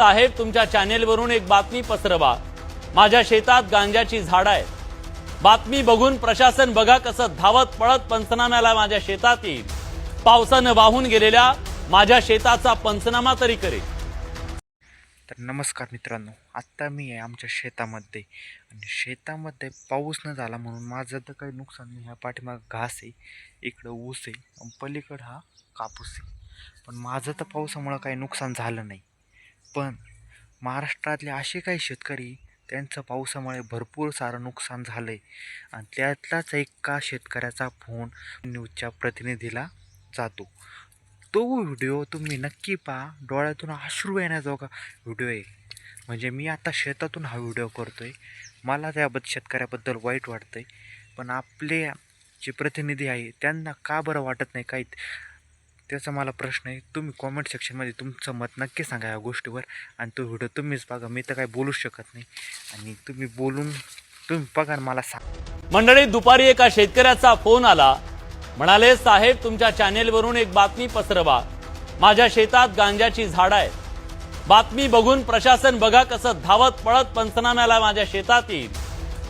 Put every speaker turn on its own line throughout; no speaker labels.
साहेब तुमच्या चॅनेलवरून एक बातमी पसरवा. माझ्या शेतात गांजाची झाडं आहेत. बातमी बघून प्रशासन बघा कसं धावत पळत पंचनाम्याला माझ्या शेतात येईल. पावसानं वाहून गेलेल्या माझ्या शेताचा पंचनामा तरी करेल.
तर नमस्कार मित्रांनो आत्ता मी आहे आमच्या शेतामध्ये. आणि शेतामध्ये पाऊस न झाला म्हणून माझं तर काही नुकसान नाही. ह्या पाठीमागं घास आहे इकडं ऊस आहे आणि पलीकडं हा कापूस आहे. पण माझं तर पावसामुळं काही नुकसान झालं नाही. पण महाराष्ट्रातले असे काही शेतकरी त्यांचं पावसामुळे भरपूर सारं नुकसान झालं आहे आणि त्यातलाच एका शेतकऱ्याचा फोन न्यूजच्या प्रतिनिधीला जातो. तो व्हिडिओ तुम्ही नक्की पहा. डोळ्यातून अश्रू येण्याजोगा व्हिडिओ आहे म्हणजे मी आता शेतातून हा व्हिडिओ करतो आहे मला त्याबद्दल शेतकऱ्याबद्दल वाईट वाटतं आहे पण आपले जे प्रतिनिधी आहे त्यांना का बरं वाटत नाही? काही त्याचा मला प्रश्न आहे तुम्ही कॉमेंट सेक्शनमध्ये तुमचं मत नक्की सांगा या गोष्टीवर. आणि तो व्हिडिओ तुम्हीच बघा मी तर काही बोलूच शकत नाही. आणि तुम्ही बोलून तुम्ही बघा मला सांग.
मंडळी दुपारी एका शेतकऱ्याचा फोन आला. म्हणाले साहेब तुमच्या चॅनेलवरून एक बातमी पसरवा. माझ्या शेतात गांजाची झाडं आहेत. बातमी बघून प्रशासन बघा कसं धावत पळत पंचनाम्याला माझ्या शेतात येईल.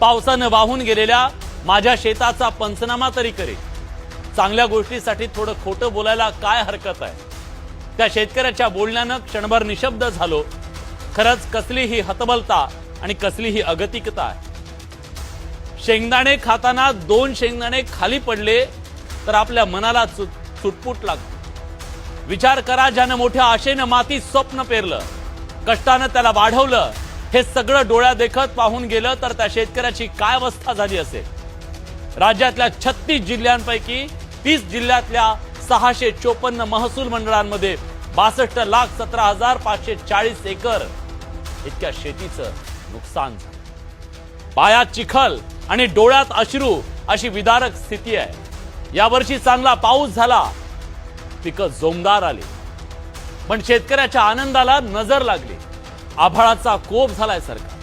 पावसानं वाहून गेलेल्या माझ्या शेताचा पंचनामा तरी करेल. चांगल्या गोष्टीसाठी थोडं खोटं बोलायला काय हरकत आहे? त्या शेतकऱ्याच्या बोलण्यानं क्षणभर निशब्द झालो. खरंच कसली ही हतबलता आणि कसली ही अगतिकता आहे. शेंगदाणे खाताना दोन शेंगदाणे खाली पडले तर आपल्या मनाला सुटपूट चुटपुट लागते. विचार करा ज्यानं मोठ्या आशेनं माती स्वप्न पेरलं. कष्टानं त्याला वाढवलं. हे सगळं डोळ्या देखत पाहून गेलं तर त्या शेतकऱ्याची काय अवस्था झाली असेल? राज्यातल्या छत्तीस जिल्ह्यांपैकी तीस जिल्ह्यातल्या सहाशे चोपन्न महसूल मंडळांमध्ये बासष्ट लाख सतरा हजार पाचशे चाळीस एकर इतक्या शेतीचं नुकसान झालं. पायात चिखल आणि डोळ्यात अश्रू अशी विदारक स्थिती आहे. यावर्षी चांगला पाऊस झाला. पिकं जोमदार आली. पण शेतकऱ्याच्या आनंदाला नजर लागली. आभाळाचा कोप झालाय सरकार.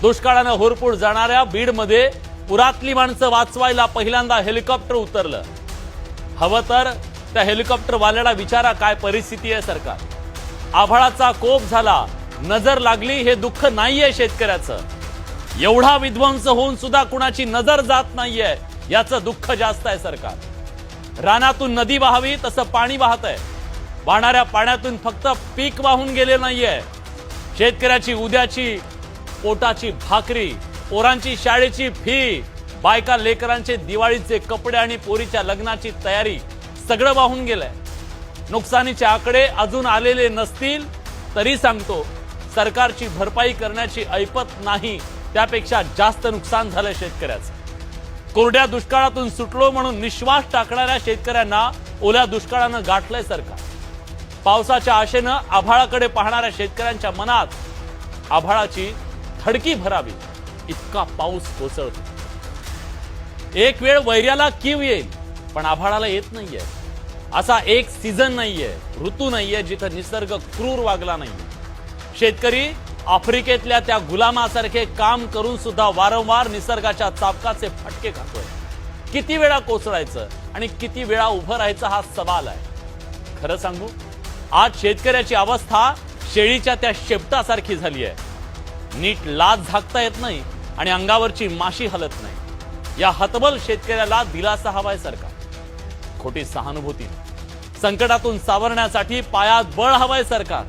दुष्काळानं होरपूड जाणाऱ्या बीडमध्ये पुरातली माणसं वाचवायला पहिल्यांदा हेलिकॉप्टर उतरलं. हवं तर त्या हेलिकॉप्टरवाल्याला विचारा काय परिस्थिती आहे सरकार. आभाळाचा कोप झाला नजर लागली हे दुःख नाहीये शेतकऱ्याचं. एवढा विध्वंस होऊन सुद्धा कुणाची नजर जात नाहीये याचं दुःख जास्त आहे सरकार. रानातून नदी वाहावी तसं पाणी वाहत आहे. वाहणाऱ्या पाण्यातून फक्त पीक वाहून गेले नाहीये. शेतकऱ्याची उद्याची पोटाची भाकरी पोरांची शाळेची फी बायका लेकरांचे दिवाळीचे कपडे आणि पोरीच्या लग्नाची तयारी सगळं वाहून गेलंय. नुकसानीचे आकडे अजून आलेले नसतील तरी सांगतो सरकारची भरपाई करण्याची ऐपत नाही त्यापेक्षा जास्त नुकसान झालंय शेतकऱ्याचं. कोरड्या दुष्काळातून सुटलो म्हणून निश्वास टाकणाऱ्या शेतकऱ्यांना ओल्या दुष्काळानं गाठलंय सरकार. पावसाच्या आशेनं आभाळाकडे पाहणाऱ्या शेतकऱ्यांच्या मनात आभाळाची थडकी भरावी इतका पाऊस कोसळतो. एक वेळ वैर्याला कीव येईल पण आभाळाला येत नाहीये. असा एक सीझन नाहीये ऋतू नाहीये जिथं निसर्ग क्रूर वागला नाहीये शेतकरी आफ्रिकेतल्या त्या गुलामासारखे काम करून सुद्धा वारंवार निसर्गाच्या चापकाचे फटके खातोय. किती वेळा कोसळायचं आणि किती वेळा उभं राहायचं हा सवाल आहे. खरं सांगू आज शेतकऱ्याची अवस्था शेळीच्या त्या शेपटासारखी झाली आहे नीट लाज झाकता येत नाही आणि अंगावरची माशी हलत नाही. या हतबल शेतकऱ्याला दिलासा हवाय सरकार. खोटी सहानुभूती. संकटातून सावरण्यासाठी पायात बळ हवाय सरकार.